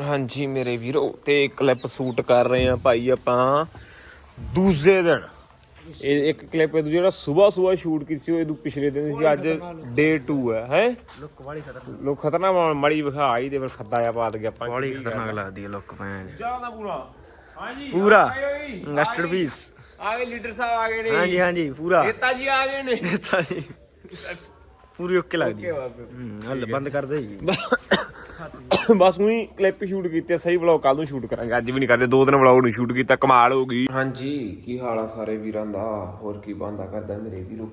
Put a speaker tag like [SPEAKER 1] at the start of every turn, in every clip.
[SPEAKER 1] ਹਾਂਜੀ ਮੇਰੇ ਵੀਰੋ ਤੇ ਕਲਿੱਪ ਸ਼ੂਟ ਕਰ ਰਹੇ ਆ ਭਾਈ ਆਪਾਂ ਦੂਜੇ ਦਿਨ। ਇਹ ਇੱਕ ਕਲਿੱਪ ਇਹ ਜਿਹੜਾ ਸਵੇਰ ਸਵੇਰ ਸ਼ੂਟ ਕੀਤੀ ਸੀ ਉਹ ਇਹਦੂ ਪਿਛਲੇ ਦਿਨ ਸੀ ਅੱਜ ਡੇ 2 ਹੈ ਹੈ?
[SPEAKER 2] ਲੁੱਕ ਵਾਲੀ ਖਤਰਨਾਕ।
[SPEAKER 1] ਲੋਕ ਖਤਰਨਾਕ ਮਾੜੀ ਵਿਖਾ ਹੀ ਦੇ ਫਿਰ ਖੱਦਾ ਆ ਪਾਦ ਗਿਆ ਆਪਾਂ।
[SPEAKER 2] ਵਾਲੀ ਖਤਰਨਾਕ ਲੱਗਦੀ ਹੈ ਲੁੱਕ ਭੈਣ
[SPEAKER 1] ਜ਼ਿਆਦਾ ਪੂਰਾ। ਹਾਂਜੀ
[SPEAKER 2] ਪੂਰਾ।
[SPEAKER 1] ਗਏ।
[SPEAKER 2] ਪੀਸ
[SPEAKER 1] ਆ ਗਏ। ਲੀਡਰ ਸਾਹਿਬ ਆ ਗਏ ਨੇ।
[SPEAKER 2] ਹਾਂਜੀ ਹਾਂਜੀ ਪੂਰਾ।
[SPEAKER 1] ਨੇਤਾ ਜੀ ਆ ਗਏ ਨੇ।
[SPEAKER 2] ਨੇਤਾ ਜੀ। ਪੂਰੀ ਓਕੇ ਲੱਗਦੀ ਹੈ। ਹੂੰ ਹਲ ਬੰਦ ਕਰ ਦੇ ਜੀ।
[SPEAKER 1] ਬਸ ਉਹੀ ਕਲਿੱਪ ਸ਼ੂਟ ਕੀਤੇ, ਸਹੀ ਵਲੌਗ ਕੱਲ ਨੂੰ ਸ਼ੂਟ ਕਰਾਂਗੇ। ਅੱਜ ਵੀ ਨਹੀਂ ਕਰਦੇ, ਦੋ ਦਿਨ ਵਲੌਗ ਨਹੀਂ ਸ਼ੂਟ ਕੀਤਾ, ਕਮਾਲ ਹੋ ਗਈ। ਹਾਂਜੀ, ਕੀ ਹਾਲ ਆ ਸਾਰੇ ਵੀਰਾਂ ਦਾ? ਹੋਰ ਕੀ ਬੰਦਾ ਕਰਦਾ ਮੇਰੇ ਵੀਰੋ?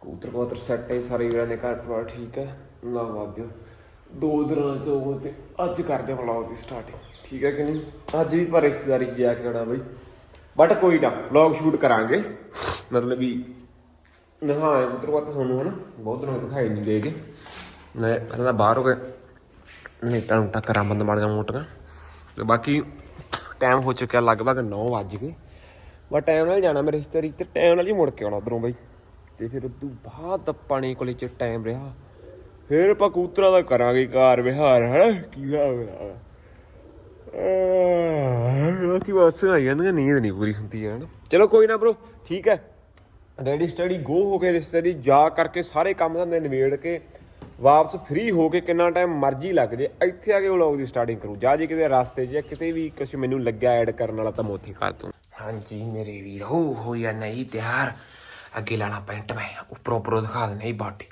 [SPEAKER 1] ਕਬੂਤਰ ਕਬੂਤਰ ਸੈੱਟ ਹੈ ਸਾਰੇ ਵੀਰਾਂ ਦੇ ਘਰ ਪਰਿਵਾਰ ਠੀਕ ਹੈ ਨਾ ਵਾਗਿਓ ਦੋ ਦਿਨਾਂ ਤੋਂ ਤੇ ਅੱਜ ਕਰਦੇ ਵਲੌਗ ਦੀ ਸਟਾਰਟਿੰਗ ਠੀਕ ਹੈ ਕਿ ਨਹੀਂ? ਅੱਜ ਵੀ ਪਰ ਰਿਸ਼ਤੇਦਾਰੀ 'ਚ ਜਾ ਕੇ ਆਉਣਾ ਬਈ। ਬਟ ਕੋਈ ਨਾ ਵਲੌਗ ਸ਼ੂਟ ਕਰਾਂਗੇ। ਮਤਲਬ ਵੀ ਨਹਾ ਕਬੂਤਰ ਕਬੂਤਰ ਤੁਹਾਨੂੰ, ਹਨਾ? ਬਹੁਤ ਦਿਨੋਂ ਦਿਖਾਈ ਨਹੀਂ ਦੇਗੇ ਮੈਂ ਪਹਿਲਾਂ ਬਾਹਰ ਹੋ ਗਏ ਨੇਟਾਂ ਨੂੰ ਟੱਕਰਾਂ ਬੰਦ ਮਾਰ ਮੋਟਰਾਂ ਤੇ ਬਾਕੀ ਟਾਈਮ ਹੋ ਚੁੱਕਿਆ ਲਗਭਗ 9 ਵੱਜ ਗਏ। ਬਸ ਟਾਈਮ ਨਾਲ ਜਾਣਾ ਮੇਰੇ ਰਿਸ਼ਤੇਦਾਰੀ 'ਚ ਤੇ ਟਾਈਮ ਨਾਲ ਹੀ ਮੁੜ ਕੇ ਆਉਣਾ ਉਧਰੋਂ ਬਈ। ਤੇ ਫਿਰ ਉਦੋਂ ਬਾਅਦ ਪਾਣੀ ਕੋਲੇ ਚ ਟਾਈਮ ਰਿਹਾ। ਫਿਰ ਆਪਾਂ ਕਬੂਤਰਾਂ ਦਾ ਕਰਾਂਗੇ ਕਾਰ ਵਿਹਾਰ ਹੈ ਕੀ ਹੋਇਆ ਬਾਕੀ ਬਸ ਆਈ ਜਾਂਦੀਆਂ, ਨੀਂਦ ਨਹੀਂ ਪੂਰੀ ਹੁੰਦੀ ਹੈ ਨਾ ਚਲੋ ਕੋਈ ਨਾ ਬ్రో ਠੀਕ ਹੈ। ਰੈਡੀ ਸਟੱਡੀ ਗੋ ਹੋ ਕੇ ਰਿਸ਼ਤੇਦਾਰੀ, ਜਾ ਕਰਕੇ ਸਾਰੇ ਕੰਮ ਧੰਦੇ ਨਿਬੇੜ ਕੇ ਵਾਪਸ ਫ੍ਰੀ ਹੋ ਕੇ ਕਿੰਨਾ ਟਾਈਮ ਮਰਜ਼ੀ ਲੱਗ ਜੇ, ਇੱਥੇ ਆ ਕੇ ਵਲੌਗ ਦੀ ਸਟਾਰਟਿੰਗ ਕਰੂ। ਜਾ ਜੇ ਕਿਤੇ ਰਸਤੇ 'ਚ ਜਾਂ ਕਿਤੇ ਵੀ ਕੁਝ ਮੈਨੂੰ ਲੱਗਿਆ ਐਡ ਕਰਨ ਵਾਲਾ ਤਾਂ ਮੈਂ ਉੱਥੇ ਕਰ ਦੂੰ ਹਾਂਜੀ ਮੇਰੇ ਵੀਰੋ, ਹੋ ਜਾਂ ਨਹੀਂ ਤਿਆਰ। ਅੱਗੇ ਲਾਣਾ ਪੈਂਟ ਮੈਂ, ਉੱਪਰੋਂ ਉੱਪਰੋਂ ਦਿਖਾ ਦੇਣਾ ਹੀ ਬਾਡੀ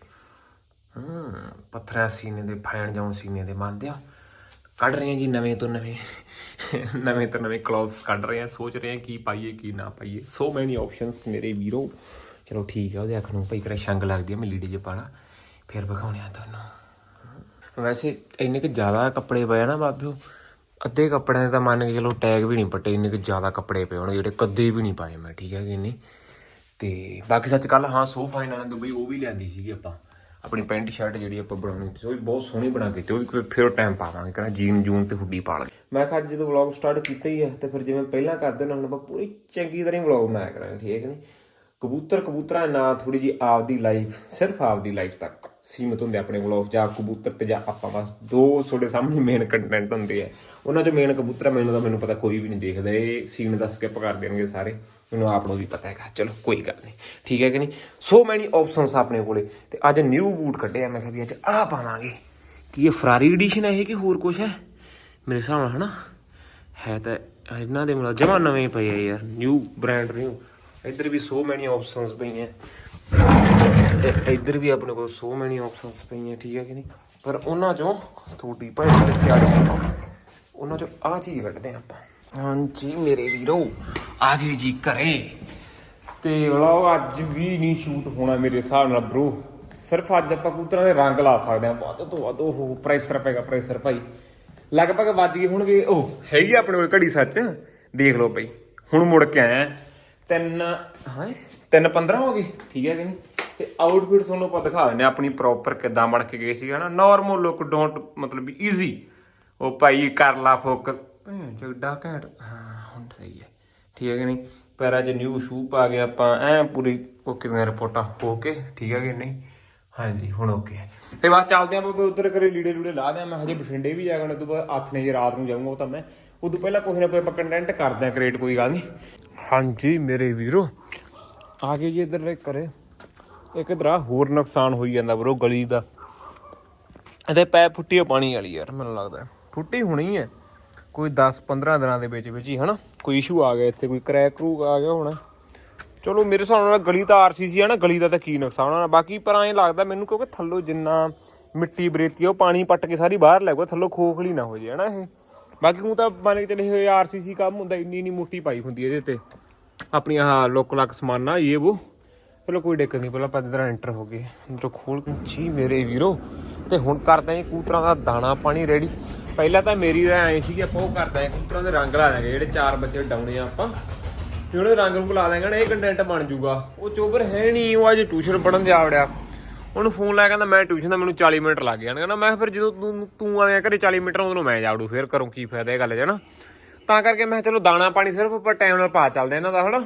[SPEAKER 1] ਹੂੰ, ਪੱਥਰਾਂ ਸੀਨੇ ਦੇ ਫੈਣ ਜਾਉਂ ਸੀਨੇ ਦੇ, ਮੰਨਦੇ ਆ ਕੱਢ ਰਹੇ ਹਾਂ ਜੀ ਨਵੇਂ ਤੋਂ ਨਵੇਂ ਨਵੇਂ ਤੋਂ ਨਵੇਂ ਕਲੌਥਸ ਕੱਢ ਰਹੇ ਆ ਸੋਚ ਰਹੇ ਆ ਕੀ ਪਾਈਏ, ਕੀ ਨਾ ਪਾਈਏ। ਸੋ ਮੈਨੀ ਆਪਸ਼ਨਸ ਮੇਰੇ ਵੀਰੋ। ਚਲੋ ਠੀਕ ਹੈ ਉਹਦੇ ਅੱਖ ਨੂੰ ਭਾਈ ਕਰੇ ਸ਼ੰਗ ਲੱਗਦੀ ਹੈ ਮੈਂ ਲੀੜੇ ਜੇ ਪਾਣਾ ਫਿਰ ਵਿਖਾਉਣੇ ਆ ਤੁਹਾਨੂੰ। ਵੈਸੇ ਇੰਨੇ ਕਿ ਜ਼ਿਆਦਾ ਕੱਪੜੇ ਪਏ ਆ ਨਾ ਬਾਬਿਓ, ਅੱਧੇ ਕੱਪੜਿਆਂ ਦੇ ਤਾਂ ਮੰਨ ਕੇ ਚਲੋ ਟੈਗ ਵੀ ਨਹੀਂ ਪੱਟੇ, ਇੰਨੇ ਕਿ ਜ਼ਿਆਦਾ ਕੱਪੜੇ ਪਏ ਹੋਣਗੇ ਜਿਹੜੇ ਕਦੇ ਵੀ ਨਹੀਂ ਪਾਏ ਮੈਂ, ਠੀਕ ਹੈ ਕਿ ਨਹੀਂ? ਤੇ ਬਾਕੀ ਸੱਚ ਕੱਲ ਹਾਂ, ਸੋਫਾ ਇਹਨਾਂ ਨੇ ਦੁਬਈ ਉਹ ਵੀ ਲਿਆਂਦੀ ਸੀਗੀ ਆਪਾਂ, ਆਪਣੀ ਪੈਂਟ ਸ਼ਰਟ ਜਿਹੜੀ ਆਪਾਂ ਬਣਾਉਣੀ ਸੀ, ਉਹ ਵੀ ਬਹੁਤ ਸੋਹਣੀ ਬਣਾ ਕੇ ਤੇ ਉਹ ਵੀ ਫਿਰ ਟਾਈਮ ਪਾਵਾਂਗੇ, ਕਹਿੰਦਾ ਜੀਨ ਜੂਨ ਤੇ ਹੁੱਡੀ ਪਾ ਲਾਂਗੇ ਮੈਂ ਕਿਹਾ ਅੱਜ ਜਦੋਂ ਵਲੌਗ ਸਟਾਰਟ ਕੀਤਾ ਹੀ ਹੈ, ਤੇ ਫਿਰ ਜਿਵੇਂ ਪਹਿਲਾਂ ਕਰਦੇ ਨਾਲ ਆਪਾਂ ਪੂਰੀ ਚੰਗੀ ਤਰ੍ਹਾਂ ਹੀ ਵਲੌਗ ਬਣਾਇਆ ਕਰਾਂਗੇ, ਠੀਕ ਹੈ ਕਿ ਨਹੀਂ? ਕਬੂਤਰ ਕਬੂਤਰਾਂ ਨਾਲ ਥੋੜੀ ਜੀ ਆਪਦੀ ਲਾਈਫ ਸਿਰਫ ਆਪਦੀ ਲਾਈਫ ਤੱਕ। ਸੀਮਤ ਹੁੰਦੇ ਆਪਣੇ ਵਲੌਗ ਜਾਂ ਕਬੂਤਰ ਤੇ ਜਾਂ ਆਪਾਂ ਬਸ ਦੋ ਤੁਹਾਡੇ ਸਾਹਮਣੇ ਮੇਨ ਕੰਟੈਂਟ ਹੁੰਦੇ ਆ ਉਹਨਾਂ ਚੋਂ ਮੇਨ ਕਬੂਤਰ ਮੈਨੂੰ ਤਾਂ, ਮੈਨੂੰ ਪਤਾ ਕੋਈ ਵੀ ਨਹੀਂ ਦੇਖਦਾ। ਇਹ ਸੀਨ ਦਾ ਸਕਿਪ ਕਰ ਦੇਣਗੇ ਸਾਰੇ। ਮੈਨੂੰ ਆਪ ਨੂੰ ਵੀ ਪਤਾ ਹੈਗਾ। ਚਲੋ, ਕੋਈ ਗੱਲ ਨਹੀਂ। ਠੀਕ ਹੈ ਕਿ ਨਹੀਂ? ਸੋ ਮੈਨੀ ਆਪਸ਼ਨਸ ਆਪਣੇ ਕੋਲੇ। ਤੇ ਅੱਜ ਨਿਊ ਬੂਟ ਕੱਢਿਆ ਮੈਂ ਕਿਹਾ ਵੀ ਅੱਜ ਆ ਪਾਵਾਂਗੇ। ਕੀ ਇਹ ਫਰਾਰੀ ਐਡੀਸ਼ਨ ਹੈ ਇਹ ਕਿ ਹੋਰ ਕੁਝ ਹੈ? ਮੇਰੇ ਹਿਸਾਬ ਨਾਲ, ਹਨਾ? ਹੈ ਤਾਂ ਇਹਨਾਂ ਦੇ ਮਤਲਬ ਜਮਾ ਨਵੇਂ ਪਏ ਆ ਯਾਰ। ਨਿਊ ਬ੍ਰਾਂਡ ਨਿਊ ਇੱਧਰ ਵੀ ਸੋ ਮੈਨੀ ਆਪਸ਼ਨਸ ਪਈਆਂ। ਤੇ ਇੱਧਰ ਵੀ ਆਪਣੇ ਕੋਲ ਸੋ ਮੈਨੀ ਆਪਸ਼ਨਸ ਪਈਆਂ ਠੀਕ ਹੈ ਕਿ ਨਹੀਂ? ਪਰ ਉਹਨਾਂ ਚੋਂ ਤੁਹਾਡੀ ਭਾਈ ਆ ਗਈ ਉਹਨਾਂ ਚੋਂ ਆਹ ਚੀਜ਼ ਕੱਢਦੇ ਹਾਂ ਆਪਾਂ। ਹਾਂਜੀ ਮੇਰੇ ਵੀਰੋ ਆ ਗਏ ਜੀ ਘਰੇ। ਤੇ ਵਲੌਗ ਅੱਜ ਵੀ ਨਹੀਂ ਸ਼ੂਟ ਹੋਣਾ ਮੇਰੇ ਹਿਸਾਬ ਨਾਲ ਬ్రో ਸਿਰਫ ਅੱਜ ਆਪਾਂ ਕਬੂਤਰਾਂ ਦੇ ਰੰਗ ਲਾ ਸਕਦੇ ਹਾਂ। ਵੱਧ ਤੋਂ ਵੱਧ ਉਹ ਪ੍ਰੈਸ਼ਰ ਪੈਗਾ ਪ੍ਰੈਸ਼ਰ ਭਾਈ। ਲਗਭਗ ਵੱਜ ਗਏ ਹੋਣਗੇ ਉਹ ਹੈਗੀ ਆ ਆਪਣੇ ਕੋਲ ਘੜੀ ਸੱਚ? ਦੇਖ ਲਓ ਭਾਈ। ਹੁਣ ਮੁੜ ਕੇ ਆਇਆ। ਤਿੰਨ ਹਾਂ ਤਿੰਨ 15 ਹੋ ਗਏ ਠੀਕ ਹੈ ਕਿ ਨਹੀਂ? ਤੇ ਆਊਟਫਿਟ ਤੁਹਾਨੂੰ ਆਪਾਂ ਦਿਖਾ ਦਿੰਦੇ ਹਾਂ ਆਪਣੀ ਪ੍ਰੋਪਰ ਕਿੱਦਾਂ ਬਣ ਕੇ ਗਏ ਸੀ, ਹਨਾ? ਨਾਰਮਲ ਲੁੱਕ ਡੋਂਟ ਮਤਲਬ ਈਜ਼ੀ ਉਹ ਭਾਈ ਕਰ ਲਾ ਫੋਕਸ ਜੱਡਾ ਘੈਂਟ। ਹਾਂ, ਹੁਣ ਸਹੀ ਹੈ। ਠੀਕ ਹੈ ਕਿ ਨਹੀਂ? ਪੈਰਾਂ 'ਚ ਨਿਊ ਸ਼ੂ ਪਾ ਕੇ ਆਪਾਂ ਐ ਪੂਰੀ ਓਕੇ ਦੀਆਂ ਰਿਪੋਰਟਾਂ? ਹੋ ਕੇ ਠੀਕ ਹੈ ਕਿ ਨਹੀਂ? ਹਾਂਜੀ, ਹੁਣ ਓਕੇ ਹੈ। ਤੇ ਬਸ ਚੱਲਦੇ ਆਪਾਂ ਉਧਰ ਕਰੇ ਲੀੜੇ ਲੂੜੇ ਲਾ ਦਿਆਂ। ਮੈਂ ਹਜੇ ਬਠਿੰਡੇ ਵੀ ਜਾਣਾ ਤੋਂ ਬਾਅਦ ਹੱਥ ਨੇ ਜੇ ਰਾਤ ਨੂੰ ਜਾਊਂਗਾ ਉਹ ਤਾਂ ਮੈਂ ਉਦੋਂ ਪਹਿਲਾਂ ਕੋਈ ਨਾ ਕੋਈ ਆਪਾਂ ਕੰਟੈਂਟ ਕਰਦੇ ਆ ਕ੍ਰੀਏਟ ਕੋਈ ਗੱਲ ਨਹੀਂ। ਹਾਂਜੀ, ਮੇਰੇ ਵੀਰੋ। ਆ ਗਏ ਜੀ ਇਧਰ ਕਰੇ ਇੱਕ ਇਧਰ ਹੋਰ ਨੁਕਸਾਨ ਹੋਈ ਜਾਂਦਾ ਬਰੋ ਗਲੀ ਦਾ। ਇਹਦੇ ਪੈਪ ਫੁੱਟੀ ਆ ਪਾਣੀ ਵਾਲੀ ਯਾਰ, ਮੈਨੂੰ ਲੱਗਦਾ। ਫੁੱਟੀ ਹੋਣੀ ਹੈ ਕੋਈ 10 15 ਦਿਨਾਂ ਦੇ ਵਿੱਚ ਵਿੱਚ ਹੀ, ਹਨਾ? ਕੋਈ ਇਸ਼ੂ ਆ ਗਿਆ ਇੱਥੇ, ਕੋਈ ਕਰੈਕ ਕਰੂਕ ਆ ਗਿਆ ਹੋਣਾ। ਚਲੋ, ਮੇਰੇ ਹਿਸਾਬ ਨਾਲ ਗਲੀ ਤਾਂ ਆਰਸੀਸੀ ਆ ਨਾ, ਗਲੀ ਦਾ ਤਾਂ ਕੀ ਨੁਕਸਾਨ ਹੋਣਾ? ਬਾਕੀ ਪਰ ਐਂ ਲੱਗਦਾ ਮੈਨੂੰ ਕਿਉਂਕਿ ਥੱਲੋਂ ਜਿੰਨਾ ਮਿੱਟੀ ਬਰੇਤੀ ਉਹ ਪਾਣੀ ਪੱਟ ਕੇ ਸਾਰੀ ਬਾਹਰ ਲੈ ਗਿਆ ਥੱਲੋਂ ਖੋਖਲੀ ਨਾ ਹੋ ਜੇ, ਹਨਾ ਇਹ? ਬਾਕੀ ਨੂੰ ਤਾਂ ਮੰਨ ਕੇ ਚੱਲੇ ਹੋਏ ਆਰਸੀਸੀ ਕੰਮ ਹੁੰਦਾ ਇੰਨੀ ਇੰਨੀ ਮੋਟੀ ਪਾਈ ਹੁੰਦੀ ਇਹਦੇ ਤੇ। ਆਪਣੀ ਆਹ ਲੋਕ ਲੱਕ ਸਮਾਨਾ, ਇਹ ਉਹ। ਚਲੋ ਕੋਈ ਦਿੱਕਤ ਨਹੀਂ, ਪਹਿਲਾਂ ਆਪਾਂ ਇਧਰ ਐਂਟਰ ਹੋ ਗਏ। ਅੰਦਰੋਂ ਖੋਲ ਕੇ, ਜੀ ਮੇਰੇ ਵੀਰੋ, ਤੇ ਹੁਣ ਕਰਦੇ ਆਂ ਕੂਤਰਾਂ ਦਾ ਦਾਣਾ ਪਾਣੀ ਰੈਡੀ ਪਹਿਲਾਂ ਤਾਂ ਮੇਰੀ ਰਾਇ ਐ ਸੀ ਕਿ ਆਪਾਂ ਉਹ ਕਰਦੇ ਆਂ ਕੂਤਰਾਂ ਦੇ ਰੰਗ ਲਾ ਦਾਂਗੇ ਜਿਹੜੇ ਚਾਰ ਬੱਚੇ ਡਾਉਣੇ ਆ ਆਪਾਂ। ਤੇ ਉਹਦੇ ਰੰਗ ਨੂੰ ਲਾ ਦਾਂਗੇ ਨਾ, ਇਹ ਕੰਟੈਂਟ ਬਣ ਜਾਊਗਾ ਉਹ ਚੋਬਰ ਹੈ ਨਹੀਂ, ਉਹ ਅੱਜ ਟਿਊਸ਼ਨ ਪੜਨ ਜਾ ਵੜਿਆ। ਉਹਨੂੰ ਫੋਨ ਲਾਇਆ ਕਹਿੰਦਾ, ਮੈਂ ਟਿਊਸ਼ਨ ਦਾ ਮੈਨੂੰ 40 ਮਿੰਟ ਲੱਗ ਜਾਣਗੇ ਕਹਿੰਦਾ ਮੈਂ ਕਿਹਾ, ਫਿਰ ਜਦੋਂ ਤੂੰ ਤੂੰ ਆਇਆ ਘਰੇ 40 ਮਿੰਟ ਉਦੋਂ ਮੈਂ ਜਾਵੜੂ ਫਿਰ ਕਰੂੰ ਕੀ ਫਾਇਦਾ ਇਹ ਗੱਲ 'ਚ ਨਾ ਤਾਂ ਕਰਕੇ ਮੈਂ ਕਿਹਾ, ਚਲੋ ਦਾਣਾ ਪਾਣੀ ਸਿਰਫ ਆਪਾਂ ਟਾਈਮ ਨਾਲ ਪਾ ਚੱਲਦੇ ਇਹਨਾਂ ਦਾ, ਹਨਾ?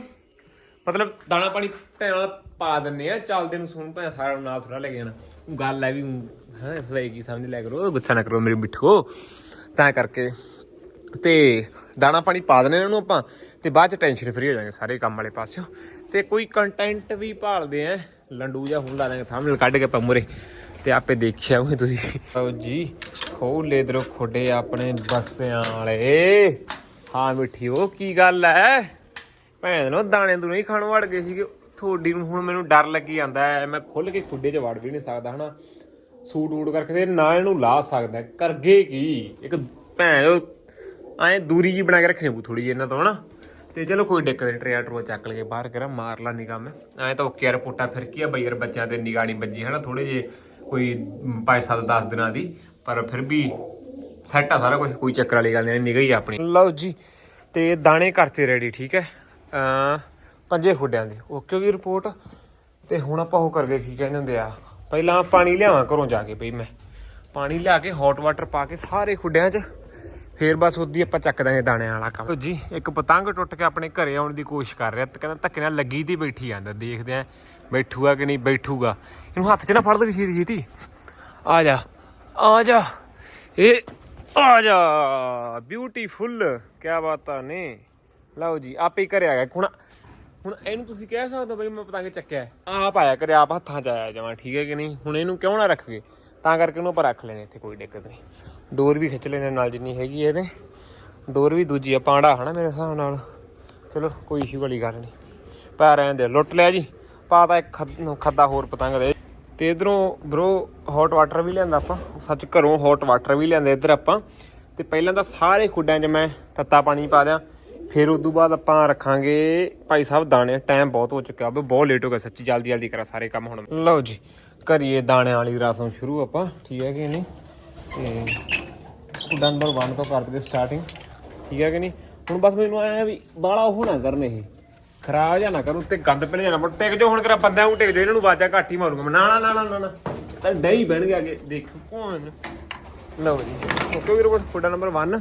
[SPEAKER 1] ਮਤਲਬ ਦਾਣਾ ਪਾਣੀ ਟਾਈਮ ਨਾਲ ਪਾ ਦਿੰਨੇ ਆ ਚੱਲਦੇ ਨੂੰ ਸੁਣ ਭਾਵੇਂ ਸਾਰਾ ਨਾਲ ਥੋੜਾ ਲੈ ਕੇ ਜਾਣਾ। ਗੱਲ ਹੈ ਵੀ ਹਾਂ ਸਵੇ ਕੀ ਸਮਝ ਲਿਆ ਕਰੋ, ਗੁੱਸਾ ਨਾ ਕਰੋ ਮੇਰੀ ਬਿੱਠੋ ਤਾਂ ਕਰਕੇ ਤੇ ਦਾਣਾ ਪਾਣੀ ਪਾ ਦੇਣੇ ਇਹਨਾਂ ਨੂੰ ਆਪਾਂ, ਤੇ ਬਾਅਦ ਚ ਟੈਨਸ਼ਨ ਫਰੀ ਹੋ ਜਾਵਾਂਗੇ ਸਾਰੇ ਕੰਮ ਵਾਲੇ ਪਾਸਿਓਂ। ਤੇ ਕੋਈ ਕੰਟੈਂਟ ਵੀ ਭਾਲਦੇ ਆ, ਲੰਡੂ ਜਾਂ ਹੁਣ ਲਾ ਦਾਂਗੇ ਥੰਬਨੇਲ ਕੱਢ ਕੇ ਪਮੂਰੇ ਤੇ ਆਪੇ ਦੇਖਿਆ ਹੋਏ ਤੁਸੀਂ। ਆਓ ਜੀ ਹੋ ਲੈ ਖੋਡੇ ਆਪਣੇ ਬੱਸਿਆਂ ਵਾਲੇ। ਹਾਂ ਮਿੱਠੀ ਉਹ ਕੀ ਗੱਲ ਹੈ? ਭੈਣ ਨੂੰ ਦਾਣੇ ਦੂਣੇ ਹੀ ਖਾਣ ਵੜ ਗਏ ਸੀਗੇ। ਥੋੜੀ ਨੂੰ ਹੁਣ ਮੈਨੂੰ ਡਰ ਲੱਗੀ ਜਾਂਦਾ ਐ ਮੈਂ ਖੁੱਲ ਕੇ ਖੁੱਡੇ 'ਚ ਵੜ ਵੀ ਨਹੀਂ ਸਕਦਾ, ਹਨਾ? ਸੂਟ ਊਟ ਕਰਕੇ ਤੇ ਨਾ ਇਹਨੂੰ ਲਾ ਸਕਦਾ ਕਰਗੇ ਕੀ? ਇੱਕ ਭੈਣ ਐ ਦੂਰੀ ਜੀ ਬਣਾ ਕੇ ਰੱਖਣੀ ਪਊ ਥੋੜੀ ਜਿਹੀ ਇਹਨਾਂ ਤੋਂ, ਹਨਾ? ਤੇ ਚਲੋ ਕੋਈ ਦਿੱਕਤ ਨਹੀਂ, ਟਰੇਆ ਟਰੋ ਚੱਕ ਲਗੇ ਬਾਹਰ ਕਰਾਂ, ਮਾਰ ਲਾ ਨਿਗਾਹ ਮੈਂ ਐ ਤਾਂ ਓਕੇ ਰਿਪੋਰਟਾਂ ਫਿਰ ਕੀ ਆ ਬਈ ਯਾਰ, ਬੱਚਿਆਂ ਤੇ ਨਿਗਾਣੀ ਬੱਜੀ ਵੱਜੀ, ਹਨਾ? ਥੋੜੇ ਜੇ ਕੋਈ 5-7 10 ਦਿਨਾਂ ਦੀ, ਪਰ ਫਿਰ ਵੀ ਸੈੱਟ ਆ ਸਾਰਾ ਕੁਝ ਕੋਈ ਚੱਕਰ ਵਾਲੀ ਗੱਲ ਨਹੀਂ, ਨਿਗਾਹ ਹੀ ਆਪਣੀ। ਲਓ ਜੀ, ਤੇ ਦਾਣੇ ਕਰਤੇ ਰੈਡੀ ਠੀਕ ਹੈ? ਪੰਜੇ ਖੁੱਡਿਆਂ ਦੀ। ਓਕੇ ਹੋ ਗਈ ਰਿਪੋਰਟ ਤੇ ਹੁਣ ਆਪਾਂ ਉਹ ਕਰਕੇ ਕੀ ਕਹਿੰਦੇ ਹੁੰਦੇ ਆ, ਪਹਿਲਾਂ ਪਾਣੀ ਲਿਆਵਾਂ ਘਰੋਂ ਜਾ ਕੇ ਬਈ ਮੈਂ। ਪਾਣੀ ਲਿਆ ਕੇ ਹੌਟ ਵਾਟਰ ਪਾ ਕੇ ਸਾਰੇ ਖੁੱਡਿਆਂ 'ਚ, ਫੇਰ ਬਸ ਉਦੀ ਆਪਾਂ ਚੱਕ ਦਾਂਗੇ ਦਾਣਿਆਂ ਵਾਲਾ ਕੰਮ। ਜੀ, ਇੱਕ ਪਤੰਗ ਟੁੱਟ ਕੇ ਆਪਣੇ ਘਰੇ ਆਉਣ ਦੀ ਕੋਸ਼ਿਸ਼ ਕਰ ਰਿਹਾ, ਤੇ ਕਹਿੰਦਾ ਧੱਕੇ ਨਾਲ ਲੱਗੀ ਤੀ ਬੈਠੀ ਜਾਂਦਾ ਦੇਖਦੇ ਆ ਬੈਠੂਗਾ ਕਿ ਨਹੀਂ, ਬੈਠੂਗਾ। ਇਹਨੂੰ ਹੱਥ 'ਚ ਨਾ ਫੜ ਦੇ ਛੇਤੀ ਛੇਤੀ। ਆ ਜਾ ਆ ਜਾ, ਇਹ ਆ ਜਾ। ਬਿਊਟੀਫੁੱਲ ਕੀ ਬਾਤਾਂ ਨੇ। ਲਓ ਜੀ, ਆਪੇ ਹੀ ਘਰੇ ਆ ਗਿਆ। ਹੁਣ ਹੁਣ ਇਹਨੂੰ ਤੁਸੀਂ ਕਹਿ ਸਕਦੇ ਹੋ ਬਈ ਮੈਂ ਪਤੰਗ ਚੱਕਿਆ ਆਪ ਆਇਆ ਕਰੇ ਆਪ ਹੱਥਾਂ 'ਚ ਆਇਆ ਜਾਵਾਂ ਠੀਕ ਹੈ ਕਿ ਨਹੀਂ? ਹੁਣ ਇਹਨੂੰ ਕਿਉਂ ਨਾ ਰੱਖਗੇ ਤਾਂ ਕਰਕੇ ਉਹਨੂੰ ਆਪਾਂ ਰੱਖ ਲੈਣੇ ਇੱਥੇ, ਕੋਈ ਦਿੱਕਤ ਨਹੀਂ। ਡੋਰ ਵੀ ਖਿੱਚ ਲੈਣੇ ਨਾਲ ਜਿੰਨੀ ਹੈਗੀ ਇਹਦੇ। ਡੋਰ ਵੀ ਦੂਜੀ ਆ, ਪਾਂਡਾ ਹਨਾ ਮੇਰੇ ਹਿਸਾਬ ਨਾਲ। ਚਲੋ, ਕੋਈ ਇਸ਼ੂ ਵਾਲੀ ਗੱਲ ਨਹੀਂ। ਪਾ ਰਹਿਣ ਦੇ, ਲੁੱਟ ਲਿਆ ਜੀ। ਪਾਤਾ ਇੱਕ ਖੱਦ- ਖੱਦਾ ਹੋਰ ਪਤੰਗ ਦੇ। ਤੇ ਇਧਰੋਂ ਬ్రో ਹੌਟ ਵਾਟਰ ਵੀ ਲਿਆਂਦਾ ਆਪਾਂ। ਸੱਚ ਘਰੋਂ ਹੌਟ ਵਾਟਰ ਵੀ ਲਿਆਂਦੇ ਇੱਧਰ ਆਪਾਂ। ਤੇ ਪਹਿਲਾਂ ਤਾਂ ਸਾਰੇ ਖੁੱਡਾਂ 'ਚ ਮੈਂ ਤੱਤਾ ਪਾਣੀ ਪਾ ਦਿਆਂ। ਫਿਰ ਉਸ ਤੋਂ ਬਾਅਦ ਆਪਾਂ ਰੱਖਾਂਗੇ ਭਾਈ ਸਾਹਿਬ ਦਾਣੇ ਟਾਈਮ ਬਹੁਤ ਹੋ ਚੁੱਕਿਆ। ਬਈ ਬਹੁਤ ਲੇਟ ਹੋ ਗਿਆ ਸੱਚੀ, ਜਲਦੀ ਜਲਦੀ ਕਰਾਂ ਸਾਰੇ ਕੰਮ ਹੁਣ। ਲਓ ਜੀ, ਕਰੀਏ ਦਾਣਿਆਂ ਵਾਲੀ ਰਸਮ ਸ਼ੁਰੂ ਆਪਾਂ। ਠੀਕ ਹੈ ਕਿ ਨਹੀਂ? ਤੇ ਖੁੱਡਾ ਨੰਬਰ 1 ਤੋਂ ਕਰ ਦਈਏ ਸਟਾਰਟਿੰਗ ਠੀਕ ਹੈ ਕਿ ਨਹੀਂ? ਹੁਣ ਬਸ ਮੈਨੂੰ ਆਇਆ ਵੀ ਬਾਲਾ ਉਹ ਨਾ ਕਰਨ ਇਹ। ਖਰਾਬ ਜਾਂ ਨਾ ਕਰੂੰ ਤੇ ਗੰਦ ਪਹਿਲੇ ਜਾਣਾ ਪਰ ਟਿਕ ਜੋ ਹੁਣ ਕਰਾ ਬੰਦਿਆਂ ਨੂੰ ਟਿਕ ਜੋ ਇਹਨਾਂ ਨੂੰ ਵਾਜਾ ਘੱਟ ਹੀ ਮਾਰੂੰਗਾ ਨਾ ਨਾ ਨਾ ਨਾ ਨਾ ਤਾਂ ਡਈ ਬਣ ਗਿਆ ਅੱਗੇ। ਦੇਖੋ ਕੌਣ ਲਓ ਜੀ। ਓਕੇ ਵੀਰੋ ਫੁੱਡਾ ਨੰਬਰ 1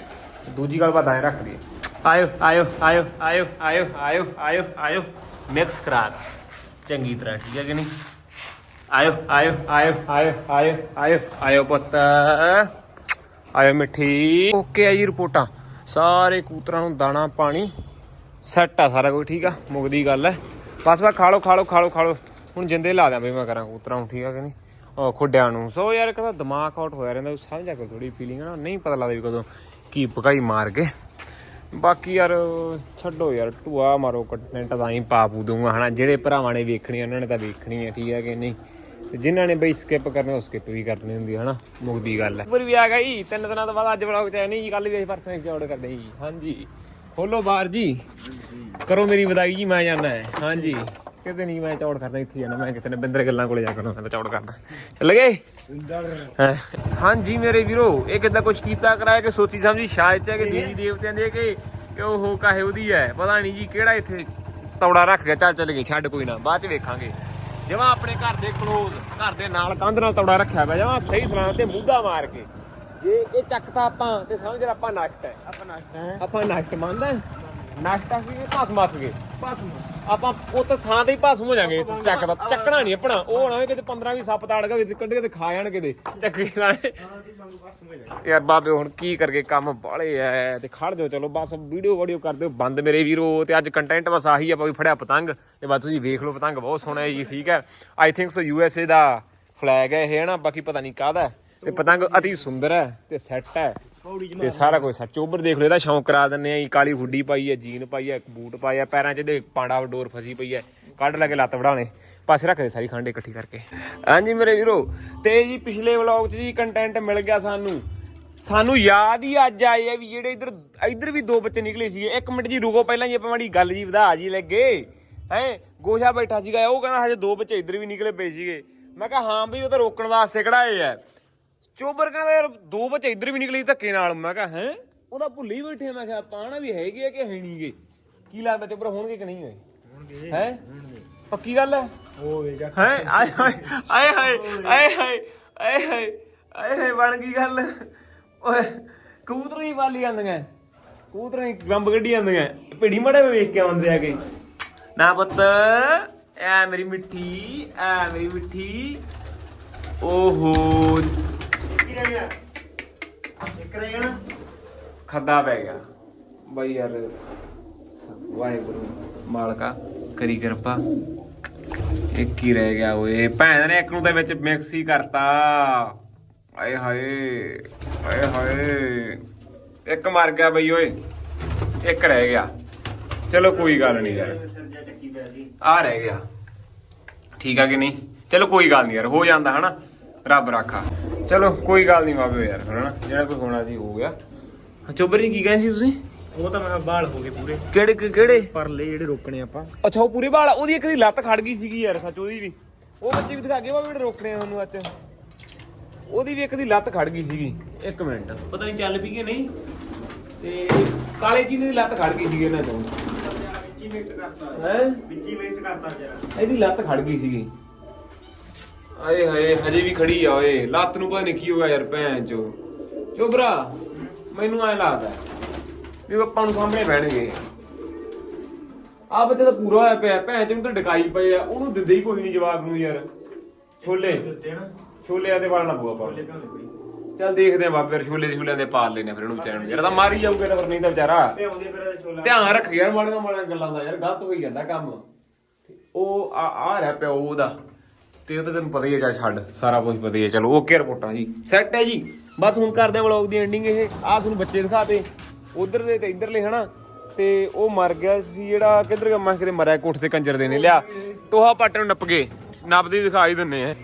[SPEAKER 1] ਦੂਜੀ ਗੱਲ ਬਾਤ ਐ ਰੱਖ ਦਈਏ ਆਇਓ ਆਇਓ ਆਇਓ ਆਇਓ ਆਇਓ ਆਇਓ ਆਇਓ ਆਇਓ ਮਿਕਸ ਕਰਾ ਚੰਗੀ ਤਰ੍ਹਾਂ ਠੀਕ ਹੈ ਕਿ ਨਹੀਂ ਆਇਓ ਆਇਓ ਆਇਓ ਆਇਓ ਆਇਓ ਆਇਓ ਆਇਓ ਪੁੱਤ ਆਇਓ ਮਿੱਠੀ ਓਕੇ ਆ ਜੀ ਰਿਪੋਰਟਾਂ ਸਾਰੇ ਕੂਤਰਾਂ ਨੂੰ ਦਾਣਾ ਪਾਣੀ ਸੈੱਟ ਆ ਸਾਰਾ ਕੁਝ ਠੀਕ ਆ ਮੁਕਦੀ ਗੱਲ ਹੈ ਬਸ ਬਸ ਖਾ ਲਓ ਖਾ ਲਓ ਖਾ ਲਓ ਖਾ ਲਓ ਹੁਣ ਜਿੰਦੇ ਲਾ ਦਿਆਂ ਬਈ ਮੈਂ ਕਰਾਂ ਕੂਤਰਾਂ ਨੂੰ ਠੀਕ ਆ ਕਿ ਨਹੀਂ ਉਹ ਖੁੱਡਿਆਂ ਨੂੰ ਸੋ ਯਾਰ ਕਦਾ ਦਿਮਾਗ ਆਊਟ ਹੋਇਆ ਰਹਿੰਦਾ ਸਮਝਿਆ ਕਰ ਥੋੜੀ ਫੀਲਿੰਗ ਨਾ ਨਹੀਂ ਪਤਾ ਲੱਗਦਾ ਵੀ ਕਦੋਂ ਕੀ ਪਕਾਈ ਮਾਰ ਕੇ। ਬਾਕੀ ਯਾਰ ਛੱਡੋ ਯਾਰ ਟੂਆ ਮਾਰੋ ਕੰਟੈਂਟ ਤਾਂ ਹੀ ਪਾ ਪੂ ਦੂੰਗਾ ਹਨਾ। ਜਿਹੜੇ ਭਰਾਵਾਂ ਨੇ ਵੇਖਣੀ ਉਹਨਾਂ ਨੇ ਤਾਂ ਵੇਖਣੀ ਹੈ ਠੀਕ ਹੈ ਕਿ ਨਹੀਂ? ਤੇ ਜਿਨ੍ਹਾਂ ਨੇ ਬਈ ਸਕਿਪ ਕਰਨੇ ਉਹ ਸਕਿਪ ਵੀ ਕਰਨੀ ਹੁੰਦੀ ਹੈ ਹਨਾ। ਮੁਗਦੀ ਗੱਲ ਹੈ ਪਰ ਵੀ ਆ ਗਈ ਤਿੰਨ ਦਿਨਾਂ ਤੋਂ ਬਾਅਦ ਅੱਜ ਵਲੌਗ ਚ ਨਹੀਂ ਜੀ ਕੱਲ ਵੀ ਅਸੀਂ ਪਰਸੋਂ ਚ ਆਰਡਰ ਕਰਦੇ ਜੀ ਹਾਂਜੀ। ਖੋਲੋ ਬਾਹਰ ਜੀ। ਕਰੋ ਮੇਰੀ ਵਧਾਈ ਜੀ ਮੈਂ ਜਾਣਾ ਹੈ ਹਾਂਜੀ। ਕਿਤੇ ਨਹੀਂ ਮੈਂ ਚੌੜ ਕਰਦਾ ਇੱਥੇ ਜਾਣਾ ਮੈਂ ਕਿਤੇ ਨੇ ਬਿੰਦਰ ਗੱਲਾਂ ਕੋਲੇ ਜਾ ਕਰਨਾ ਮੈਂ ਤਾਂ ਚੌੜ ਕਰਦਾ। ਚੱਲ ਗਏ? ਹੈਂ। ਹਾਂਜੀ ਮੇਰੇ ਵੀਰੋ ਇਹ ਕਿੱਦਾਂ ਕੁਝ ਕੀਤਾ ਕਰਾਇਆ ਕਿ ਸੋਚੀ ਸਮਝੀ ਸ਼ਾਇਦ ਚ ਹੈ ਕਿ ਦੇਵੀ ਦੇਵਤਿਆਂ ਦੇ ਕਿ ਕਿ ਉਹ ਕਾਹੇ ਉਹਦੀ ਹੈ ਪਤਾ ਨਹੀਂ ਜੀ ਕਿਹੜਾ ਇੱਥੇ ਤੌੜਾ ਰੱਖ ਗਿਆ। ਚੱਲ ਚੱਲ ਗਏ ਛੱਡ ਕੋਈ ਨਾ ਬਾਅਦ ਚ ਵੇਖਾਂਗੇ। ਜਮਾ ਆਪਣੇ ਘਰ ਦੇ ਕਲੋਜ਼ ਘਰ ਦੇ ਨਾਲ ਕੰਧ ਨਾਲ ਤੌੜਾ ਰੱਖਿਆ ਪਿਆ ਜਮਾ ਸਹੀ ਸਲਾਮ ਤੇ ਮੁੱਦਾ ਮਾਰ ਕੇ। ਜੇ ਇਹ ਚੱਕਤਾ ਆਪਾਂ ਤੇ ਸਮਝ ਲੈ ਆਪਾਂ ਨਸ਼ਟ ਹੈ। ਆਪਾਂ ਨਸ਼ਟ ਹੈ। ਆਪਾਂ ਨਸ਼ਟ ਮੰਨਦਾ ਨਸ਼ਟ ਆ ਕਿ ਭਸਮ ਆਖ ਗਏ। ਭਸਮ। ਆਪਾਂ ਉਹ ਤਾਂ ਥਾਂ ਤੇ ਹੀ ਭਸਮ ਹੋ ਜਾਾਂਗੇ। ਚੱਕਦਾ ਚੱਕਣਾ ਨਹੀਂ ਆਪਣਾ। ਉਹ ਨਾ ਹੋਵੇ ਕਿਤੇ 15 ਵੀ ਸੱਪ ਤਾੜ ਕੇ ਕੱਢ ਕੇ ਤੇ ਖਾ ਜਾਣ ਕਿਤੇ। ਚੱਕੇ ਲਾਏ ਯਾਰ ਬਾਬੇ ਹੁਣ ਕੀ ਕਰਕੇ ਕੰਮ ਬਾਲੇ ਐ? ਤੇ ਖੜ ਜਾਓ ਚਲੋ ਬਸ ਵੀਡੀਓ ਵੀਡੀਓ ਕਰ ਦਿਓ। ਬੰਦ ਮੇਰੇ ਵੀਰੋ ਤੇ ਅੱਜ ਕੰਟੈਂਟ ਬਸ ਆਹੀ ਆਪਾਂ ਵੀ ਫੜਿਆ ਪਤੰਗ। ਇਹ ਬਸ ਤੁਸੀਂ ਵੇਖ ਲਓ ਪਤੰਗ ਬਹੁਤ ਸੋਹਣਾ ਹੈ ਜੀ ਠੀਕ ਹੈ। I think so U S A the flag ਹੈ ਇਹ ਹੈ ਨਾ ਬਾਕੀ ਪਤਾ ਨਹੀਂ ਕਾਹਦਾ। ਤੇ ਪਤੰਗ ਅਤੀ ਸੁੰਦਰ ਹੈ ਤੇ ਸੈੱਟ ਹੈ। ਤੇ ਸਾਰਾ ਕੁਝ ਸੱਚ। ਚੋਬਰ ਦੇਖ ਲਓ ਇਹਦਾ ਸ਼ੌਂਕ ਕਰਾ ਦਿੰਨੇ ਆ ਜੀ। ਕਾਲੀ ਹੁੱਡੀ ਪਾਈ ਹੈ ਜੀਨ ਪਾਈ ਹੈ ਇੱਕ ਬੂਟ ਪਾਇਆ ਪੈਰਾਂ 'ਚ ਇਹਦੇ ਪਾਂਡਾ ਡੋਰ ਫਸੀ ਪਈ ਹੈ ਕੱਢ ਲਾ ਕੇ ਲੱਤ ਵੜਾਉਣੇ। ਪਾਸੇ ਰੱਖ ਦੇ ਸਾਰੀ ਖੰਡ ਇਕੱਠੀ ਕਰਕੇ। ਹਾਂਜੀ ਮੇਰੇ ਵੀਰੋ ਤੇ ਜੀ ਪਿਛਲੇ ਵਲੌਗ 'ਚ ਜੀ ਕੰਟੈਂਟ ਮਿਲ ਗਿਆ ਸਾਨੂੰ। ਸਾਨੂੰ ਯਾਦ ਹੀ ਅੱਜ ਆਏ ਆ ਵੀ ਜਿਹੜੇ ਇਧਰ ਇਧਰ ਵੀ ਦੋ ਬੱਚੇ ਨਿਕਲੇ ਸੀਗੇ। ਇੱਕ ਮਿੰਟ ਜੀ ਰੁਕੋ ਪਹਿਲਾਂ ਜੀ ਆਪਾਂ ਮਾੜੀ ਗੱਲ ਜੀ ਵਧਾ ਜੀ ਲੱਗੇ। ਹੈ ਗੋਸ਼ਾ ਬੈਠਾ ਸੀਗਾ ਉਹ ਕਹਿੰਦਾ ਹਜੇ ਦੋ ਬੱਚੇ ਇਧਰ ਵੀ ਨਿਕਲੇ ਪਏ ਸੀਗੇ। ਮੈਂ ਕਿਹਾ ਹਾਂ ਵੀ ਉਹ ਤਾਂ ਰੋਕਣ ਵਾਸਤੇ ਕਢਾਏ ਆ। ਚੋਬਰ ਕਹਿੰਦਾ ਯਾਰ ਦੋ ਬੱਚੇ ਇੱਧਰ ਵੀ ਨਿਕਲੇ ਧੱਕੇ ਨਾਲ। ਮੈਂ ਕਿਹਾ ਹੈ? ਉਹਦਾ ਭੁੱਲ ਬੈਠੇ ਆ। ਮੈਂ ਕਿਹਾ ਪਾਣਾ ਵੀ ਹੈਗੇ ਆ ਕਿ ਹੈ ਨਹੀਂਗੇ ਕੀ ਲੱਗਦਾ ਚੋਬਰ ਹੋਣਗੇ ਕਿ ਨਹੀਂ ਹੋਏ? ਹੈ? ਪੱਕੀ ਗੱਲ ਹੈ?
[SPEAKER 2] ਹੋਵੇਗਾ
[SPEAKER 1] ਹੈ? ਆਏ ਹਾਏ ਆਏ ਹਾਏ ਆਏ ਹਾਏ ਆਏ ਹਾਏ ਆਏ ਹਾਏ ਬਣ ਗਈ ਗੱਲ। ਓਏ ਕਬੂਤਰ ਹੀ ਵਾਲੀ ਜਾਂਦੀਆਂ। ਕਬੂਤਰ ਹੀ ਬੰਬ ਗੱਡੀ ਜਾਂਦੀਆਂ। ਭਿੜੀ ਮੜੇ ਵੇਖ ਕੇ ਆਉਂਦੇ ਆਗੇ ਨਾ ਪੁੱਤ ਐ ਮੇਰੀ ਮਿੱਠੀ ਐ ਮੇਰੀ ਮਿੱਠੀ। ਓਹੋ
[SPEAKER 2] ਕੀ ਰਹਿ ਗਿਆ ਇੱਕ ਰਹਿ ਗਿਆ ਨਾ
[SPEAKER 1] ਖੱਦਾ ਪੈ ਗਿਆ। ਬਈ ਯਾਰ ਵਾਹਿਗੁਰੂ ਮਾਲਕਾ ਕਰੀ ਕਿਰਪਾ। ਇੱਕ ਹੀ ਰਹਿ ਗਿਆ ਓਏ? ਭੈਣ ਨੇ ਇੱਕ ਨੂੰ ਤਾਂ ਵਿੱਚ ਮਿਕਸ ਹੀ ਕਰਤਾ। ਆਏ ਹਾਏ ਆਏ ਹਾਏ। ਇੱਕ ਮਰ ਗਿਆ ਬਈ ਓਏ। ਇੱਕ ਰਹਿ ਗਿਆ। ਚਲੋ ਕੋਈ ਗੱਲ ਨਹੀਂ ਯਾਰ।
[SPEAKER 2] ਸਰਜਾ ਚੱਕੀ ਪਿਆ ਸੀ
[SPEAKER 1] ਆ ਰਹਿ ਗਿਆ। ਠੀਕ ਆ ਕਿ ਨਹੀਂ? ਚਲੋ ਕੋਈ ਗੱਲ ਨਹੀਂ ਯਾਰ ਹੋ ਜਾਂਦਾ ਹਨਾ। ਰੱਬ ਰਾਖਾ। ਚਲੋ ਕੋਈ ਗੱਲ ਨਹੀਂ ਬਾਬੇ ਯਾਰ ਫਿਰ ਹਨਾ? ਜਿਹੜਾ ਕੋਈ ਹੋਣਾ ਸੀ ਹੋ ਗਿਆ। ਚੋਬਰ ਜੀ ਕੀ ਕਹਿੰਦੇ ਸੀ ਤੁਸੀਂ?
[SPEAKER 2] ਉਹ ਤਾਂ ਮੈਂ ਬਾਲ ਹੋ ਗਏ ਪੂਰੇ।
[SPEAKER 1] ਕਿਹੜੇ ਕਿਹੜੇ?
[SPEAKER 2] ਪਰਲੇ ਜਿਹੜੇ ਰੋਕਣੇ ਆਪਾਂ।
[SPEAKER 1] ਅੱਛਾ ਉਹ ਪੂਰੇ ਵਾਲ ਉਹਦੀ ਇੱਕ ਦੀ ਲੱਤ ਖੜ ਗਈ ਸੀਗੀ ਯਾਰ ਸੱਚ ਉਹਦੀ ਵੀ। ਉਹ ਬੱਚੇ ਵੀ ਦਿਖਾ ਕੇ ਵਾ ਜਿਹੜੇ ਰੋਕਣੇ ਆ ਉਹਨੂੰ ਅੱਜ। ਉਹਦੀ ਵੀ ਇੱਕ ਦੀ ਲੱਤ ਖੜ ਗਈ ਸੀਗੀ। ਇੱਕ ਮਿੰਟ। ਪਤਾ ਨਹੀਂ ਚੱਲ ਪਈ ਕਿ ਨਹੀਂ। ਤੇ ਕਾਲੇ ਜੀ ਦੀ ਲੱਤ ਖੜ ਗਈ ਸੀਗੀ ਇਹਨਾਂ ਤੋਂ।
[SPEAKER 2] ਵਿੱਚੀ ਮਿਕਸ ਕਰਤਾ।
[SPEAKER 1] ਹੈ?
[SPEAKER 2] ਵਿੱਚੀ ਮਿਕਸ ਕਰਤਾ ਜਰਾ।
[SPEAKER 1] ਇਹਦੀ ਲੱਤ ਖੜ ਗਈ ਸੀਗੀ। ਆਏ ਹਾਏ ਹਜੇ ਵੀ ਖੜੀ ਆ ਓਏ। ਲੱਤ ਨੂੰ ਪਤਾ ਨਹੀਂ ਕੀ ਹੋ ਗਿਆ ਯਾਰ ਭੈਣ ਚੋ। ਚੋਬਰਾ ਮੈਨੂੰ ਐ ਲੱਗਦਾ ਵੀ ਆਪਾਂ ਨੂੰ ਸਾਹਮਣੇ ਬਹਿਣਗੇ। ਆ ਬੱਚਾ ਤਾਂ ਪੂਰਾ ਹੋਇਆ ਪਿਆ ਭੈਣ ਚ ਨੂੰ ਤਾਂ ਡਕਾਈ ਪਏ ਆ। ਉਹਨੂੰ ਦਿੰਦੇ ਹੀ ਕੋਈ ਨਹੀਂ ਜਵਾਬ ਨੂੰ ਯਾਰ। ਛੋਲੇ। ਛੋਲੇ ਦੇ ਵਾਲ ਨਾ ਪੂਆ ਪਾ
[SPEAKER 2] ਛੋਲੇ ਪਿਆਉਣੇ ਕੋਈ?
[SPEAKER 1] ਚੱਲ ਦੇਖਦੇ ਆ ਬਾਬੇ ਯਾਰ ਛੋਲੇ ਛੋਲੇ ਦੇ ਪਾਲ ਲੈਨੇ ਫਿਰ ਉਹਨੂੰ ਵਿਚਾਰਨ ਨੂੰ ਯਾਰ ਤਾਂ ਮਾਰੀ ਜਾਊਗਾ ਤਾਂ ਫਿਰ ਨਹੀਂ ਤਾਂ ਵਿਚਾਰਾ। ਧਿਆਨ ਰੱਖ ਯਾਰ ਮਾੜੀਆਂ ਮਾੜੀਆਂ ਗੱਲਾਂ ਦਾ ਯਾਰ ਗਲਤ ਹੋਈ ਜਾਂਦਾ ਕੰਮ। ਉਹ ਆ ਆ ਰਿਹਾ ਪਿਆ ਉਹਦਾ। ਤੇ ਉਹ ਤਾਂ ਤੈਨੂੰ ਪਤਾ ਹੀ ਹੈ ਚਾ ਛੱਡ, ਸਾਰਾ ਕੁਝ ਪਤਾ ਹੀ ਹੈ ਚਲੋ ਓਕੇ ਰਿਪੋਰਟਾਂ ਜੀ। ਸੈੱਟ ਹੈ ਜੀ। ਬਸ ਹੁਣ ਕਰਦੇ ਆ ਵਲੌਗ ਦੀ ਐਂਡਿੰਗ ਇਹ ਆ ਤੁਹਾਨੂੰ ਬੱਚੇ ਦਿਖਾਤੇ। ਉਧਰ ਦੇ ਤੇ ਇਧਰਲੇ, ਹਨਾ? ਤੇ ਉਹ ਮਰ ਗਿਆ ਸੀ, ਜਿਹੜਾ ਕਿੱਧਰ ਗਿਆ? ਮੈਂ ਕਿਤੇ ਮਰਿਆ, ਕੋਠ ਤੇ ਕੰਜਰ ਦੇ ਨੇ, ਲਿਆ। ਤੋਹਾ ਪੱਟ ਨੂੰ ਨੱਪ ਗਏ ਨੱਪਦੇ ਦਿਖਾਈ ਦਿੰਨੇ ਆ।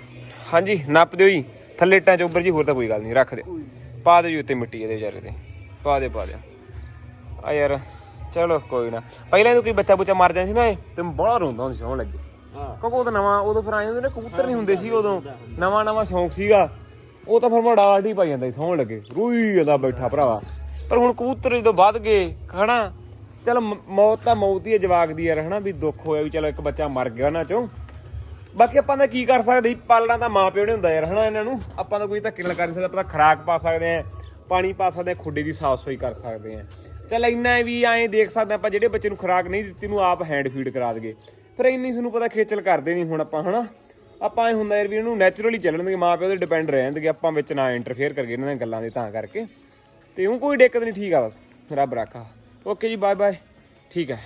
[SPEAKER 1] ਹਾਂਜੀ, ਨੱਪ ਦਿਓ ਜੀ। ਥੱਲੇ ਟਾਂ ਚ ਉੱਪਰ ਜੀ, ਹੋਰ ਤਾਂ ਕੋਈ ਗੱਲ ਨਹੀਂ, ਰੱਖ ਦਿਓ ਪਾ ਦਿਓ ਜੀ ਉੱਤੇ ਮਿੱਟੀ ਇਹਦੇ ਵਿਚਾਰੇ ਤੇ। ਪਾ ਦੇ, ਪਾ ਦਿਓ ਆ ਯਾਰ, ਚਲੋ, ਕੋਈ ਨਾ। ਪਹਿਲਾਂ ਇਹਨੂੰ ਕੋਈ ਬੱਚਾ ਬੁੱਚਾ ਮਰ ਜਾਂਦਾ ਸੀ ਨਾ ਇਹ, ਤੇ ਬੜਾ ਰੋਂਦਾ ਹੁੰਦਾ ਸੀ, ਸੌਣ ਲੱਗੇ। ਕਿਉਂਕਿ ਉਹ ਤਾਂ ਨਵਾਂ ਉਦੋਂ ਫਿਰ ਆਏ ਹੁੰਦੇ ਨੇ, ਕਬੂਤਰ ਨਹੀਂ ਹੁੰਦੇ ਸੀ ਉਦੋਂ। ਨਵਾਂ ਨਵਾਂ ਸ਼ੌਂਕ ਸੀਗਾ। ਉਹ ਤਾਂ ਫਿਰ ਮੈਂ ਡਾਟ ਹੀ ਪਾਈ ਜਾਂਦਾ ਸੀ, ਸੌਣ ਲੱਗੇ। ਰੋਈ ਜਾਂਦਾ ਬੈਠਾ ਭਰਾਵਾ। ਪਰ ਹੁਣ ਕਬੂਤਰ ਜਦੋਂ ਵੱਧ ਗਏ, ਹਨਾ? ਚਲ ਮੌਤ ਤਾਂ ਮੌਤ ਹੀ ਹੈ, ਜਵਾਕ ਦੀ ਯਾਰ, ਹਨਾ? ਵੀ ਦੁੱਖ ਹੋਇਆ ਵੀ ਚਲੋ ਇੱਕ ਬੱਚਾ ਮਰ ਗਿਆ ਉਹਨਾਂ ਚੋਂ। ਬਾਕੀ ਆਪਾਂ ਤਾਂ ਕੀ ਕਰ ਸਕਦੇ? ਪਾਲਣਾ ਤਾਂ ਮਾਂ ਪਿਓ ਨੇ ਹੁੰਦਾ ਯਾਰ, ਹਨਾ ਇਹਨਾਂ ਨੂੰ? ਆਪਾਂ ਤਾਂ ਕੋਈ ਧੱਕੇ ਨਾਲ ਕਰ ਨਹੀਂ ਸਕਦੇ, ਆਪਾਂ ਤਾਂ ਖਰਾਕ ਪਾ ਸਕਦੇ ਆ ਪਾਣੀ ਪਾ ਸਕਦੇ ਆ ਖੁੱਡੇ ਦੀ ਸਾਫ਼ ਸਫ਼ਾਈ ਕਰ ਸਕਦੇ ਆ ਚੱਲ ਇੰਨਾ ਵੀ ਐਂ ਦੇਖ ਸਕਦੇ ਆਪਾਂ, ਜਿਹੜੇ ਬੱਚੇ ਨੂੰ ਖਰਾਕ ਨਹੀਂ ਦਿੱਤੀ ਨੂੰ ਆਪ ਹੈਂਡ ਫੀਡ ਕਰਾ ਦਈਏ। ਫਿਰ ਇੰਨੀ ਤੁਹਾਨੂੰ ਪਤਾ ਖੇਚਲ ਕਰਦੇ ਨਹੀਂ ਹੁਣ ਆਪਾਂ, ਹਨਾ? ਆਪਾਂ ਇਹ ਹੁੰਦਾ ਯਾਰ ਵੀ ਇਹਨੂੰ ਨੈਚੁਰਲੀ ਚੱਲਣ ਦੇ ਮਾਂ ਪਿਓ ਦੇ ਡਿਪੈਂਡ ਰਹਿਣਗੇ, ਆਪਾਂ ਵਿੱਚ ਨਾ ਇੰਟਰਫੇਅਰ ਕਰੀਏ ਇਹਨਾਂ ਦੀਆਂ ਗੱਲਾਂ ਦੇ ਤਾਂ ਕਰਕੇ। ਤੇ ਉਹ ਕੋਈ ਦਿੱਕਤ ਨਹੀਂ, ਠੀਕ ਆ ਬਸ, ਰੱਬ ਰਾਖਾ। ਓਕੇ ਜੀ ਬਾਏ ਬਾਏ ਠੀਕ ਹੈ।